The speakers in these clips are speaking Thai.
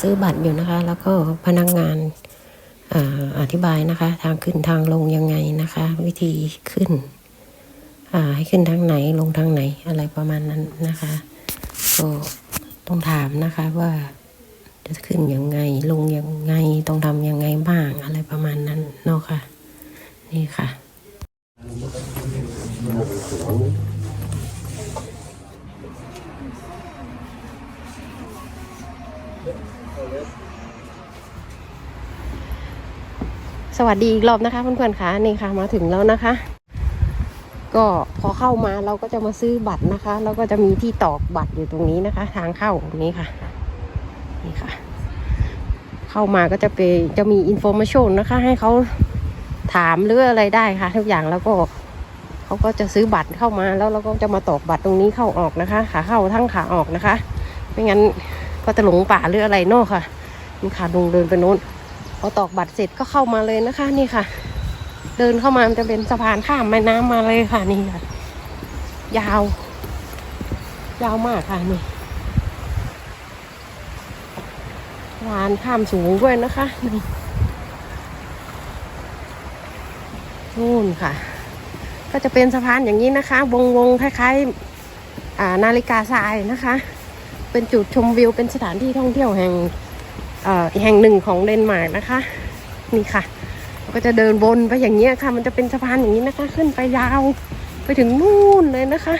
ซื้อบัตรอยู่นะคะ แล้วก็พนักงานอาอธิบายนะคะ ทางขึ้นทางลงยังไงนะคะ วิธีขึ้นให้ขึ้นทางไหนลงทางไหนอะไรประมาณนั้นนะคะก็ต้องถามนะคะว่าจะขึ้นยังไงลงยังไงต้องทำยังไงบ้างอะไรประมาณนั้นเนาะค่ะ นี่ค่ะ ส วัสดีอีกรอบนะคะเพื่อนๆค่ะนี่ค่ะมาถึงแล้วนะคะ ก็พอเข้ามาเราก็จะมาซื้อบัตรนะคะ แล้วก็จะมีที่ตอกบัตรอยู่ตรงนี้นะคะ ทางเข้าตรงนี้ค่ะนี่ค่ะ เข้ามาก็จะไปจะมีอินโฟมชันนะคะ ให้เขาถามหรืออะไรได้ค่ะ ทุกอย่างแล้วก็เขาก็จะซื้อบัตรเข้ามาแล้วเราก็จะมาตอกบัตรตรงนี้เข้าออกนะคะ ขาเข้าทั้งขาออกนะคะ ไม่งั้นก็จะหลงป่าหรืออะไรนอกค่ะนี่ค่ะลุงเดินไปโน้น พอตอกบัตรเสร็จก็เข้ามาเลยนะคะ นี่ค่ะ เดินเข้ามามันจะเป็นสะพานข้ามแม่น้ำมาเลยค่ะนี่ค่ะ ยาว ยาวมากค่ะนี่สะพานข้ามสูงด้วยนะคะนี่นู่นค่ะ ก็จะเป็นสะพานอย่างนี้นะคะ วงวงๆคล้ายๆอ่านาฬิกาทรายนะคะ เป็นจุดชมวิวเป็นสถานที่ท่องเที่ยวแห่ง อ่อแห่งหนึ่งของเดนมาร์กนะคะ นี่ค่ะเราก็จะเดินวนไปอย่างเงี้ยค่ะ มันจะเป็นสะพานอย่างนี้นะคะ ขึ้นไปยาวไปถึงนู่นเลยนะคะ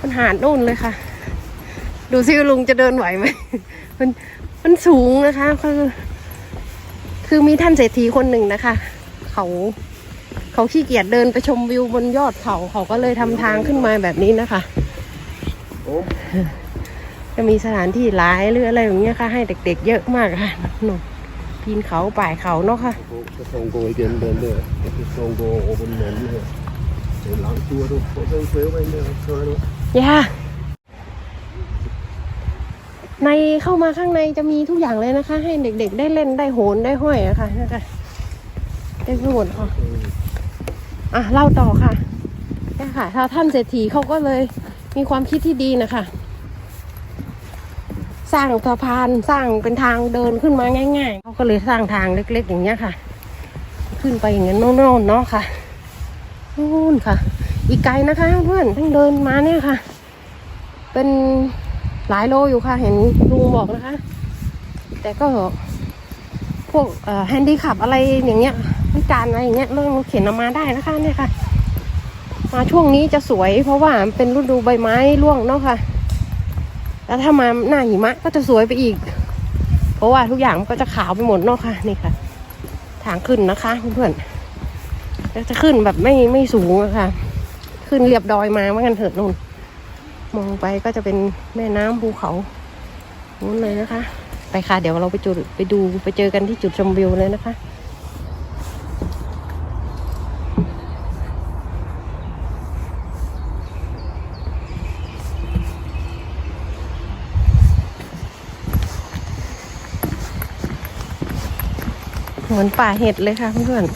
มันหาดนู่นเลยค่ะ ดูซิลุงจะเดินไหวไหมมันมันสูงนะคะคือคือมีท่านเศรษฐีคนหนึ่งนะคะ เขาเขาขี้เกียจเดินไปชมวิวบนยอดเขาเขาก็เลยทำทางขึ้นมาแบบนี้นะคะ จะมีสถานที่หลายหรืออะไรอย่างเงี้ยค่ะให้เด็ก ๆ เยอะมากค่ะหนูปีนเขาป่ายเขาเนาะค่ะ Så kan hun gå igen den der. Så kan hun gå over den anden her. Det er en lang tur, du. Prøv at se en svæve ind der. Så er du. ย่าในเข้ามาข้างในจะมีทุกอย่างเลยนะคะ ให้เด็กๆ ได้เล่นได้โหนได้ห้อยอะค่ะนะคะได้โหนค่ะอะเล่าต่อค่ะเนี่ยค่ะถ้าท่านเศรษฐีเขาก็เลยมีความคิดที่ดีนะคะ สร้างสะพานสร้างเป็นทางเดินขึ้นมาง่าย ๆเขาก็เลยสร้างทางเล็ก ๆ อย่างเงี้ยค่ะ ขึ้นไปอย่างนั้นโน่นๆเนาะค่ะนู่นค่ะ อีกไกลนะคะเพื่อนต้องเดินมาเนี่ยค่ะ เป็นหลายโลอยู่ค่ะ เห็นลุงบอกนะคะ แต่ก็พวกแฮนดี้ขับอะไรอย่างเงี้ยพิการอะไรอย่างเงี้ยเรื่องเข็นออกมาได้นะคะเนี่ยค่ะ มาช่วงนี้จะสวยเพราะว่าเป็นฤดูใบไม้ร่วงเนาะค่ะ แล้วถ้ามาหน้าหิมะก็จะสวยไปอีก เพราะว่าทุกอย่างมันก็จะขาวไปหมดเนาะค่ะ นี่ค่ะ ทางขึ้นนะคะเพื่อนๆจะขึ้นแบบไม่ไม่สูงะค่ะ ขึ้นเรียบดอยมาว่ากันเถิดนู่น มองไปก็จะเป็นแม่น้ำภูเขานู้นเลยนะคะ ไปค่ะ เดี๋ยวเราไปจุดไปดูไปเจอกันที่จุดชมวิวเลยนะคะ เหมือนป่าเห็ดเลยค่ะเพื่อนๆ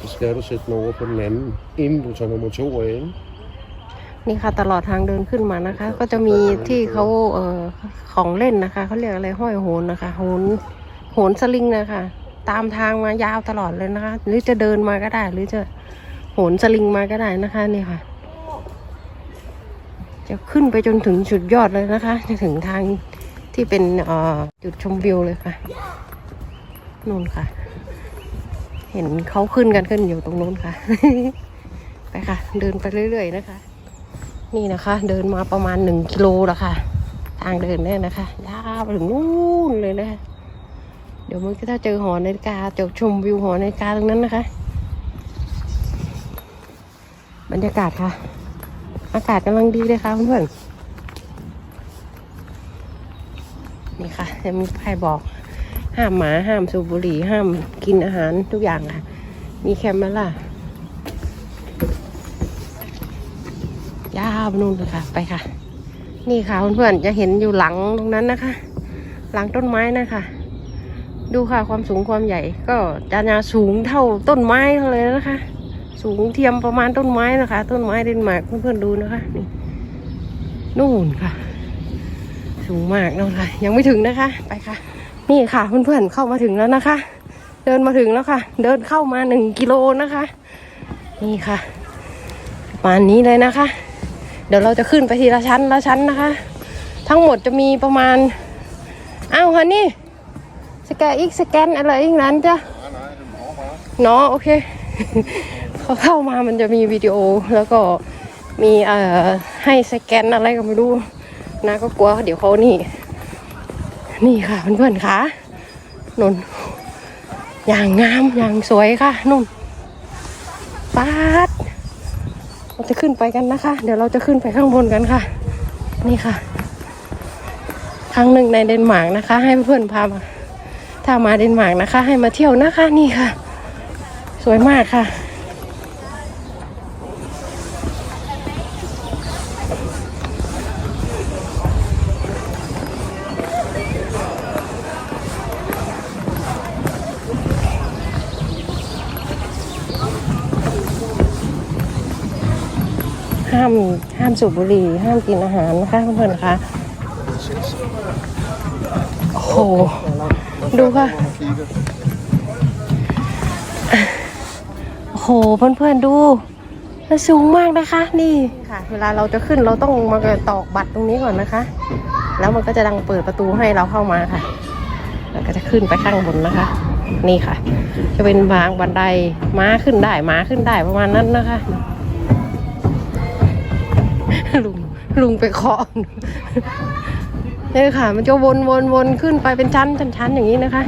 Så skal du sætte den over på den anden, inden du tager nummer to af. ikke? นี่ค่ะตลอดทางเดินขึ้นมานะคะ ก็จะมีที่เขาเอ่อของเล่นนะคะเขาเรียกอะไรห้อยโหนนะคะโหนโหนสลิงนะคะ ตามทางมายาวตลอดเลยนะคะ หรือจะเดินมาก็ได้ หรือจะโหนสลิงมาก็ได้นะคะนี่ค่ะ จะขึ้นไปจนถึงจุดยอดเลยนะคะจะถึงทางที่เป็นจุดชมวิวเลยค่ะนู่นค่ะ เห็นเขาขึ้นกันขึ้นอยู่ตรงนู้นค่ะ ไปค่ะ เดินไปเรื่อยๆนะคะ นี่นะคะ เดินมาประมาณหนึ่งกิโลแล้วค่ะ ทางเดินเนี่ยนะคะยาวไปถึงนู่นเลยนะคะเดี๋ยวมันก็ถ้าเจอหอนาฬิกาจะชมวิวหอนาฬิกาตรงนั้นนะคะ บรรยากาศค่ะ อากาศกำลังดีเลยค่ะเพื่อนๆนี่ค่ะ จะมีใครบอก ห้ามหมาห้ามสูบบุหรี่ห้ามกินอาหารทุกอย่างค่ะ มีแคมเมล่ายาวนู่นเลยค่ะ ไปค่ะ นี่ค่ะเพื่อนๆจะเห็นอยู่หลังตรงนั้นนะคะ หลังต้นไม้นะคะ ดูค่ะความสูงความใหญ่ ก็จะนาสูงเท่าต้นไม้เลยนะคะ สูงเทียมประมาณต้นไม้นะคะ ต้นไม้เดนมาร์กเพื่อนๆดูนะคะ นี่นู่นค่ะ สูงมากนู่นค่ะยังไม่ถึงนะคะ ไปค่ะ นี่ค่ะเพื่อนๆเข้ามาถึงแล้วนะคะ เดินมาถึงแล้วค่ะ เดินเข้ามาหนึ่งกิโลนะคะ นี่ค่ะประมาณนี้เลยนะคะ เดี๋ยวเราจะขึ้นไปทีละชั้นละชั้นนะคะ ทั้งหมดจะมีประมาณอ้าวฮันนี่สแกนอีกสแกนอะไรอีกนั้นจ้ะเนาะโอเค เขาเข้ามามันจะมีวิดีโอแล้วก็มีเอ่อให้สแกนอะไรก็ไม่รู้นะก็กลัวเดี๋ยวเขานี่ นี่ค่ะเพื่อนๆค่ะนนอย่างงามอย่างสวยค่ะนุ่นปาดเราจะขึ้นไปกันนะคะ เดี๋ยวเราจะขึ้นไปข้างบนกันค่ะ นี่ค่ะ ครั้งหนึ่งในเดนมาร์กนะคะ ให้เพื่อนๆพามาถ้ามาเดนมาร์กนะคะ ให้มาเที่ยวนะคะ นี่ค่ะ สวยมากค่ะามห้ามสูบบุหรี่ ห้ามกินอาหารนะคะเพื่อนๆคะโอ้โห ดูค่ะ โอ้โห เพื่อนๆดูสูงมากนะคะ นี่ค่ะ เวลาเราจะขึ้นเราต้องมาตอกบัตรตรงนี้ก่อนนะคะ แล้วมันก็จะดังเปิดประตูให้เราเข้ามาค่ะ แล้วก็จะขึ้นไปข้างบนนะคะ นี่ค่ะ จะเป็นบางบันไดม้าขึ้นได้ม้าขึ้นได้ประมาณนั้นนะคะ ลุงลุงไปเคาะนี่ค่ะ มันจะวนวนวนขึ้นไปเป็นชั้นชั้นชั้นอย่างนี้นะคะ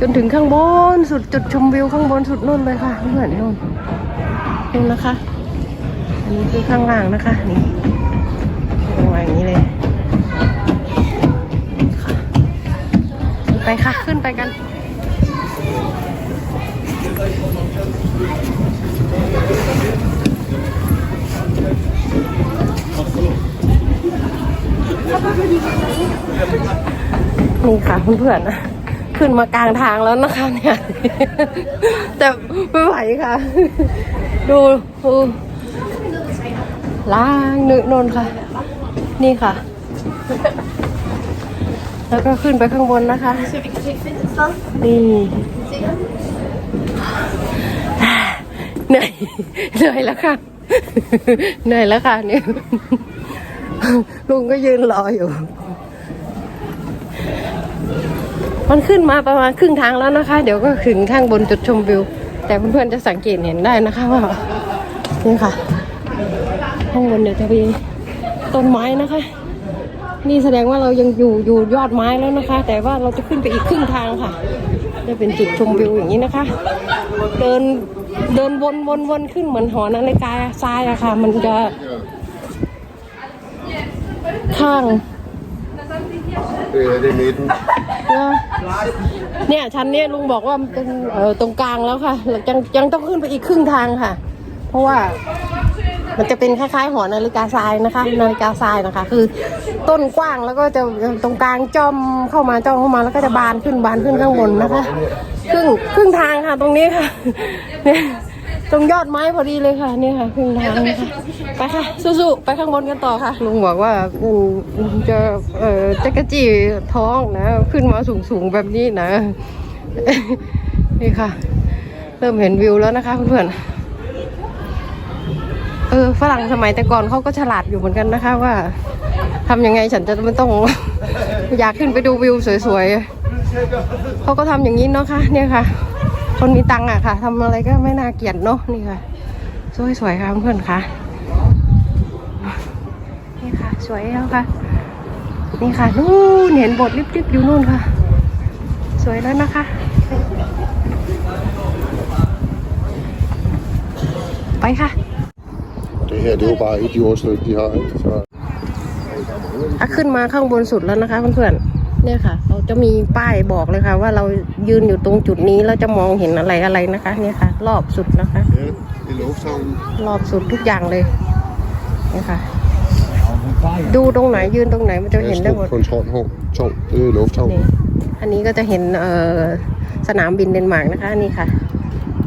จนถึงข้างบนสุดจุดชมวิวข้างบนสุดนู่นเลยค่ะเพื่อนนู่นนู่นนะคะ อันนี้คือข้างล่างนะคะนี่ลงมาอย่างนี้เลยไปค่ะขึ้นไปกัน นี่ค่ะเพื่อนๆนะขึ้นมากลางทางแล้วนะคะเนี่ย แต่ไม่ไหวค่ะ ดูดูล้างนึนนค่ะ นี่ค่ะ แล้วก็ขึ้นไปข้างบนนะคะ นี่เหนื่อยเหนื่อยแล้วค่ะเหนื่อยแล้วค่ะเนี่ย ลุงก็ยืนรออยู่ มันขึ้นมาประมาณครึ่งทางแล้วนะคะ เดี๋ยวก็ถึงข้างบนจุดชมวิว แต่เพื่อนๆจะสังเกตเห็นได้นะคะว่านี่ค่ะ ข้างบนเดี๋ยวจะมีต้นไม้นะคะ นี่แสดงว่าเรายังอยู่อยู่ยอดไม้แล้วนะคะ แต่ว่าเราจะขึ้นไปอีกครึ่งทางค่ะจะเป็นจุดชมวิวอย่างนี้นะคะ เดินเดินวนวนวนขึ้นเหมือนหอนาฬิกาทรายอะค่ะ มันจะ ข้าง Det er det er midten. เนี่ยชั้นเนี้ยลุงบอกว่ามันเป็นเอ่อตรงกลางแล้วค่ะยังยังต้องขึ้นไปอีกครึ่งทางค่ะ เพราะว่า มันจะเป็นคล้ายๆหอนาฬิกาทรายนะคะนาฬิกาทรายนะคะ คือ ต้นกว้างแล้วก็จะตรงกลางจ้อมเข้ามาจ้อมเข้ามาแล้วก็จะบานขึ้นบานขึ้นข้างบนนะคะ ครึ่งครึ่งทางค่ะตรงนี้ค่ะเนี่ย ตรงยอดไม้พอดีเลยค่ะนี่ค่ะครึ่งทางนะคะไปค่ะสู้ๆไปข้างบนกันต่อค่ะลุงบอกว่าอืมจะเอ่อจะกระจีท้องนะ ขึ้นมาสูงๆแบบนี้นะ นี่ค่ะ เริ่มเห็นวิวแล้วนะคะเพื่อนๆเออฝรั่งสมัยแต่ก่อนเขาก็ฉลาดอยู่เหมือนกันนะคะว่าทำยังไงฉันจะไม่ต้อง อยากขึ้นไปดูวิวสวยๆเขาก็ทำอย่างนี้เนาะค่ะเนี่ยค่ะ คนมีตังค์อะค่ะทำอะไรก็ไม่น่าเกลียดเนาะนี่ค่ะ สวยๆค่ะเพื่อนๆค่ะ นี่ค่ะ สวยแล้วค่ะ นี่ค่ะนู่นเห็นบทลิบๆอยู่นู่นค่ะ สวยแล้วนะคะ ไปค่ะ Det her, det er jo bare et jordstykke, de har. Ikke? Så ถ้าขึ้นมาข้างบนสุดแล้วนะคะเพื่อนๆ เนี่ยค่ะ เราจะมีป้ายบอกเลยค่ะ ว่าเรายืนอยู่ตรงจุดนี้เราจะมองเห็นอะไรอะไรนะคะ เนี่ยค่ะ รอบสุดนะคะ ja, i lufthavnen. รอบสุดทุกอย่างเลยเนี่ยค่ะ ดูตรงไหนยืนตรงไหนมันจะเห็นได้หมด kontrolhov. To, det er i lufthavnen. นี่อันนี้ก็จะเห็นเอ่อสนามบินเดนมาร์กนะคะนี่ค่ะ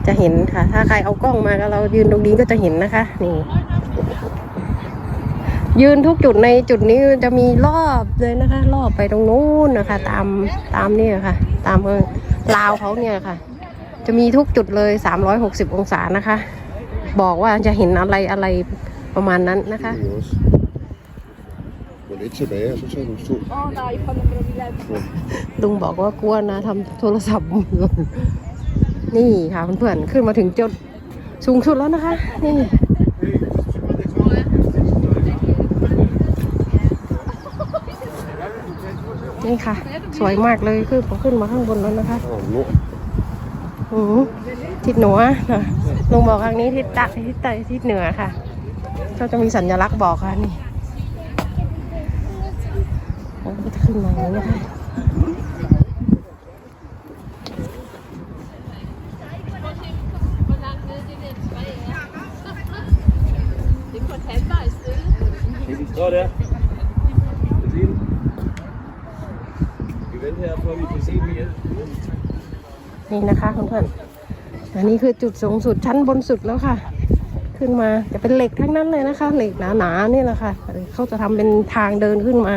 จะเห็นค่ะ ถ้าใครเอากล้องมาก็เรายืนตรงนี้ก็จะเห็นนะคะ นี่ ยืนทุกจุดในจุดนี้จะมีรอบเลยนะคะ รอบไปตรงนู้นนะคะ ตามตามเนี่ยค่ะ ตามเออลาวเขาเนี่ยค่ะ จะมีทุกจุดเลย 360 องศานะคะ บอกว่าจะเห็นอะไรอะไรประมาณนั้นนะคะ Jongens. Maar dit tilbage, og så tager du to. Åh nej, jeg får nummer bilen. ลุงบอกว่ากลัวนะทำโทรศัพท์หล่นนี่ค่ะเพื่อนๆขึ้นมาถึงจุดสูงสุดแล้วนะคะ นี่ นี่ค่ะ สวยมากเลยขึ้นพอขึ้นมาข้างบนแล้วนะคะ Og nord. อืมทิศเหนือนะลุงบอกทางนี้ทิศใต้ทิศใต้ทิศเหนือค่ะก็จะมีสัญลักษณ์บอกค่ะนี่แล้วก็จะขึ้นมาอย่างนี้นะคะ Det er kontanter i stedet. Står der. Kan se den? Vi venter her på, at vi kan se den igen. นี่นะคะเพื่อนๆอั นี้คือจุดสูงสุดชั้นบนสุดแล้วค่ะ ขึ้นมาจะเป็นเหล็กทั้งนั้นเลยนะคะ เหล็กหนาๆนี่แหละค่ะเขาจะทำเป็นทางเดินขึ้นมา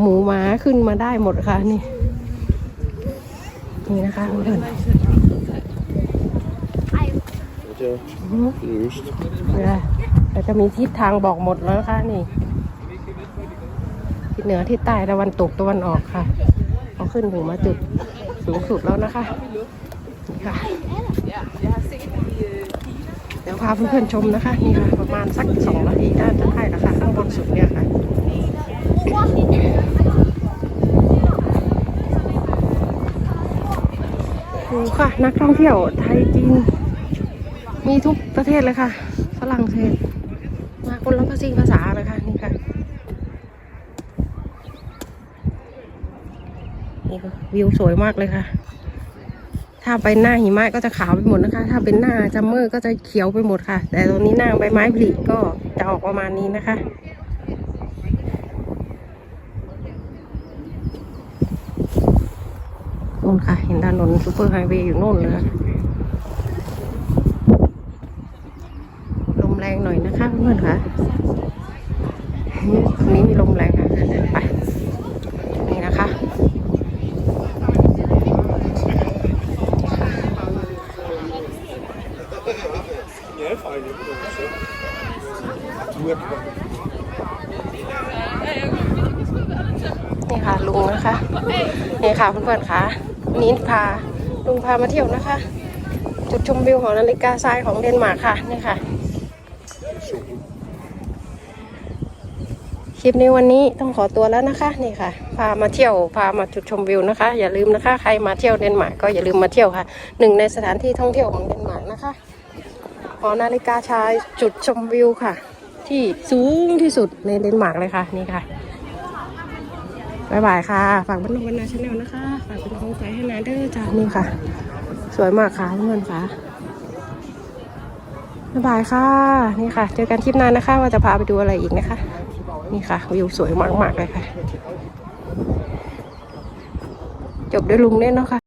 หมูหมาขึ้นมาได้หมดค่ะนี่ นี่นะคะเพื่อนเราจะมีทิศทางบอกหมดแล้วนะคะนี่ทิศเหนือทิศใต้ตะวันตกตะวันออกค่ะพอขึ้นถึงมาจุดสูงสุดแล้วนะคะ นี่ค่ะ Ja, jeg har set det i øh, เดี๋ยวพาเพื่อนๆชมนะคะนี่ค่ะประมาณสักสองนาทีน่าจะได้ราคาข้างบนสุดเนี่ยค่ะดูค่ะ นักท่องเที่ยวไทยจีน มีทุกประเทศเลยค่ะ ฝรั่งเศสมาคนละภาษีภาษาเลยค่ะนี่ค่ะนี่ก็วิวสวยมากเลยค่ะ ถ้าไปหน้าหิมะก็จะขาวไปหมดนะคะ ถ้าเป็นหน้าจัมเมอร์ก็จะเขียวไปหมดค่ะ แต่ตรงนี้หน้าใบไม้ผลิก็จะออกประมาณนี้นะคะนู่นค่ะ เห็นถนนซูเปอร์ไฮเวย์อยู่นู่นเลยลมแรงหน่อยนะคะเพื่อนค่ะตรงนี้มีลมแรงค่ะไป นี่นะคะ นี่ค่ะลุงนะคะ นี่ ค่ะเพื่อนๆค่ะนี่พาลุงพามาเที่ยวนะคะ จุดชมวิวของนาฬิกาทรายของเดนมาร์กค่ะนี่ค่ะ คลิปในวันนี้ต้องขอตัวแล้วนะคะนี่ค่ะ พามาเที่ยวพามาจุดชมวิวนะคะ อย่าลืมนะคะ ใครมาเที่ยวเดนมาร์กก็อย่าลืมมาเที่ยวค่ะหนึ่งในสถานที่ท่องเที่ยวของเดนมาร์กนะคะหอนาฬิกาชายจุดชมวิวค่ะ ที่สูงที่สุดในเดนมาร์กเลยค่ะนี่ค่ะ บายบายค่ะ ฝากบันทึกวันนาชาแนลนะคะ ฝากเป็นกำลังใจให้นาเดอร์จ้านี่ค่ะ สวยมากค่ะเพื่อนค่ะบายบายค่ะ นี่ค่ะ เจอกันคลิปหน้านะคะ ว่าจะพาไปดูอะไรอีกนะคะ นี่ค่ะวิวสวยมากๆเลยค่ะ จบด้วยลุงเน่นเนาะค่ะ